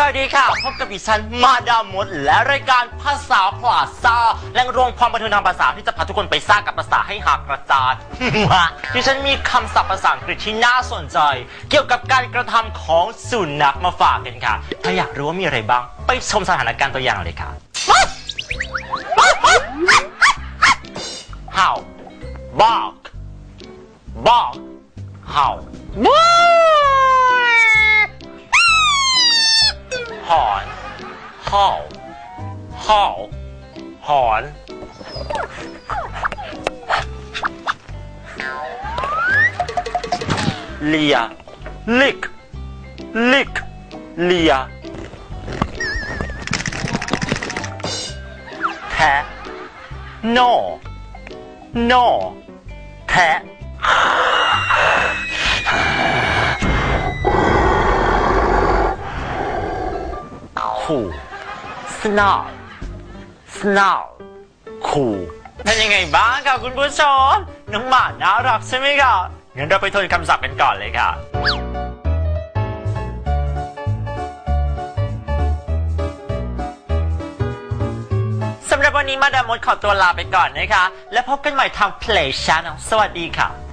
สวัสดีค่ะ พบกับดิฉันมาดามมด และรายการภาษาพลาซ่าแหล่งรวมความบันเทิงทางภาษาที่จะพาทุกคนไปสร้างกับภาษาให้หักกระจายดิฉันมีคำศัพท์ภาษาอังกฤษที่น่าสนใจ เกี่ยวกับการกระทำของสุนัขมาฝากกันค่ะ ถ้าอยากรู้ว่ามีอะไรบ้าง ไปชมสถานการณ์ตัวอย่างเลยค่ะ How bark bark How อนเห่าเห่าหอนเลียลิกลิกเลียแทะ no no แทะ ขู่ snarl snarl ขู่เป็นยังไงบ้างคะคุณผู้ชมน้องหมาน่ารักใช่ไหมคะงั้นเราไปทวนคำศัพท์กันก่อนเลยค่ะ สำหรับวันนี้มาดามมดขอตัวลาไปก่อนนะคะ แล้วพบกันใหม่ทาง Play Channel สวัสดีค่ะ